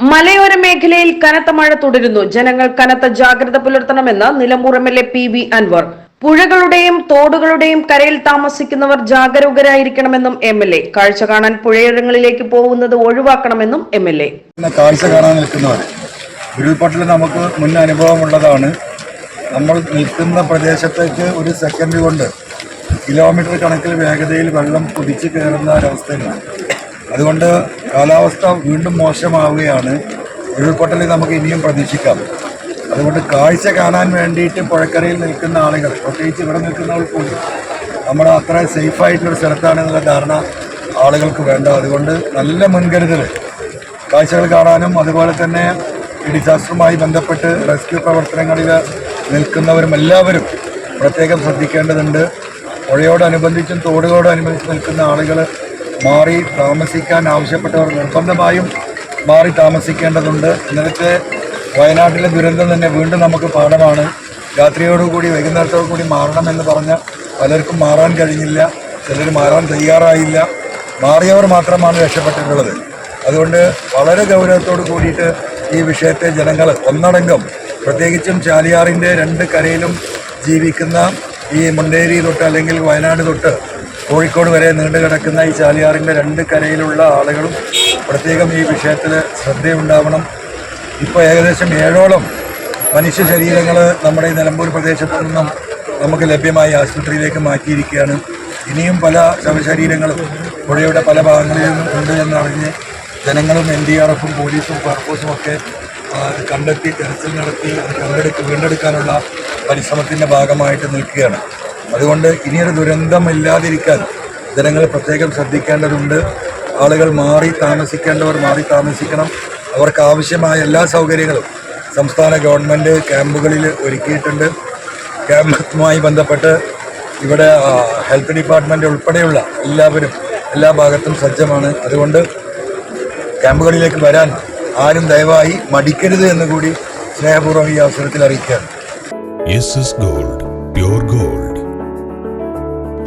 മേഖലയിൽ കനത്ത മഴ തുടരുന്നു. ജനങ്ങൾ കനത്ത ജാഗ്രത പുലർത്തണമെന്ന് Nilambur M L A P V Anvar. പുഴകളുടെയും തോടുകളുടെയും കരയിൽ താമസിക്കുന്നവർ ജാഗരൂകരായിരിക്കണമെന്നും എം എൽ എ. കാഴ്ച കാണാൻ പുഴയിടങ്ങളിലേക്ക് പോകുന്നത് ഒഴിവാക്കണമെന്നും എം എൽ എ. കാഴ്ച കാണാൻ നിൽക്കുന്നവർ. ഉരുൾപൊട്ടൽ നമുക്ക് മുൻ അനുഭവമുള്ളതാണ്. നമ്മൾ നിൽക്കുന്ന പ്രദേശത്തേക്ക് ഒരു സെക്കൻഡ് കൊണ്ട് കിലോമീറ്റർ കണക്കിൽ വേഗതയിൽ വെള്ളം കുതിച്ചു കയറുന്ന ഒരവസ്ഥയാണ് അതുകൊണ്ട് കാലാവസ്ഥ വീണ്ടും മോശമാവുകയാണ്. ഉരുൾപൊട്ടൽ നമുക്ക് ഇനിയും പ്രതീക്ഷിക്കാം. അതുകൊണ്ട് കാഴ്ച കാണാൻ വേണ്ടിയിട്ട് പുഴക്കരയിൽ നിൽക്കുന്ന ആളുകൾ പ്രത്യേകിച്ച് ഇവിടെ നിൽക്കുന്നവർ പോലും നമ്മൾ അത്ര സേഫായിട്ടുള്ളൊരു സ്ഥലത്താണെന്നുള്ള ധാരണ ആളുകൾക്ക് വേണ്ട. അതുകൊണ്ട് നല്ല മുൻകരുതൽ. കാഴ്ചകൾ കാണാനും അതുപോലെ തന്നെ ഈ ഡിസാസ്റ്ററുമായി ബന്ധപ്പെട്ട് റെസ്ക്യൂ പ്രവർത്തനങ്ങളിൽ നിൽക്കുന്നവരും എല്ലാവരും പ്രത്യേകം ശ്രദ്ധിക്കേണ്ടതുണ്ട്. പുഴയോടനുബന്ധിച്ചും തോടുകളോടനുബന്ധിച്ച് നിൽക്കുന്ന ആളുകൾ മാറി താമസിക്കാൻ ആവശ്യപ്പെട്ടവർ നിർബന്ധമായും മാറി താമസിക്കേണ്ടതുണ്ട്. ഇന്നത്തെ വയനാട്ടിലെ ദുരന്തം തന്നെ വീണ്ടും നമുക്ക് പാഠമാണ്. രാത്രിയോടുകൂടി വൈകുന്നേരത്തോടു കൂടി മാറണമെന്ന് പറഞ്ഞ പലർക്കും മാറാൻ കഴിഞ്ഞില്ല. ചിലർ മാറാൻ തയ്യാറായില്ല. മാറിയവർ മാത്രമാണ് രക്ഷപ്പെട്ടിട്ടുള്ളത്. അതുകൊണ്ട് വളരെ ഗൗരവത്തോട് കൂടിയിട്ട് ഈ വിഷയത്തെ ജനങ്ങൾ ഒന്നടങ്കം പ്രത്യേകിച്ചും ചാലിയാറിന്റെ രണ്ട് കരയിലും ജീവിക്കുന്ന ഈ മുണ്ടേരി തൊട്ട് അല്ലെങ്കിൽ വയനാട് തൊട്ട് കോഴിക്കോട് വരെ നീണ്ടു കിടക്കുന്ന ഈ ചാലിയാറിന്റെ രണ്ട് കരയിലുള്ള ആളുകളും പ്രത്യേകം ഈ വിഷയത്തിൽ ശ്രദ്ധയുണ്ടാവണം. ഇപ്പോൾ ഏകദേശം ഏഴോളം മനുഷ്യ ശരീരങ്ങൾ നമ്മുടെ ഈ നിലമ്പൂർ പ്രദേശത്തു നിന്നും നമുക്ക് ലഭ്യമായി ആശുപത്രിയിലേക്ക് മാറ്റിയിരിക്കുകയാണ്. ഇനിയും പല ശവശരീരങ്ങളും പുഴയുടെ പല ഭാഗങ്ങളിൽ നിന്നും ഉണ്ട് എന്നറിഞ്ഞ് ജനങ്ങളും എൻ ഡി ആർ എഫും പോലീസും ഫയർഫോഴ്സും ഒക്കെ കണ്ടെത്തി തെരച്ചിൽ നടത്തി അത് കണ്ടെടുക്ക് വീണ്ടെടുക്കാനുള്ള പരിശ്രമത്തിന്റെ ഭാഗമായിട്ട് നിൽക്കുകയാണ്. അതുകൊണ്ട് ഇനിയൊരു ദുരന്തമില്ലാതിരിക്കാൻ ജനങ്ങൾ പ്രത്യേകം ശ്രദ്ധിക്കേണ്ടതുണ്ട്. ആളുകൾ മാറി താമസിക്കേണ്ടവർ മാറി താമസിക്കണം. അവർക്ക് ആവശ്യമായ എല്ലാ സൗകര്യങ്ങളും സംസ്ഥാന ഗവൺമെന്റ് ക്യാമ്പുകളിൽ ഒരുക്കിയിട്ടുണ്ട്. ക്യാമ്പുമായി ബന്ധപ്പെട്ട് ഇവിടെ ഹെൽത്ത് ഡിപ്പാർട്ട്മെന്റ് ഉൾപ്പെടെയുള്ള എല്ലാവരും എല്ലാ ഭാഗത്തും സജ്ജമാണ്. അതുകൊണ്ട് ക്യാമ്പുകളിലേക്ക് വരാൻ ആരും ദയവായി മടിക്കരുത് എന്ന് കൂടി സ്നേഹപൂർവം ഈ അവസരത്തിൽ അറിയിക്കുകയാണ്. Gold pure gold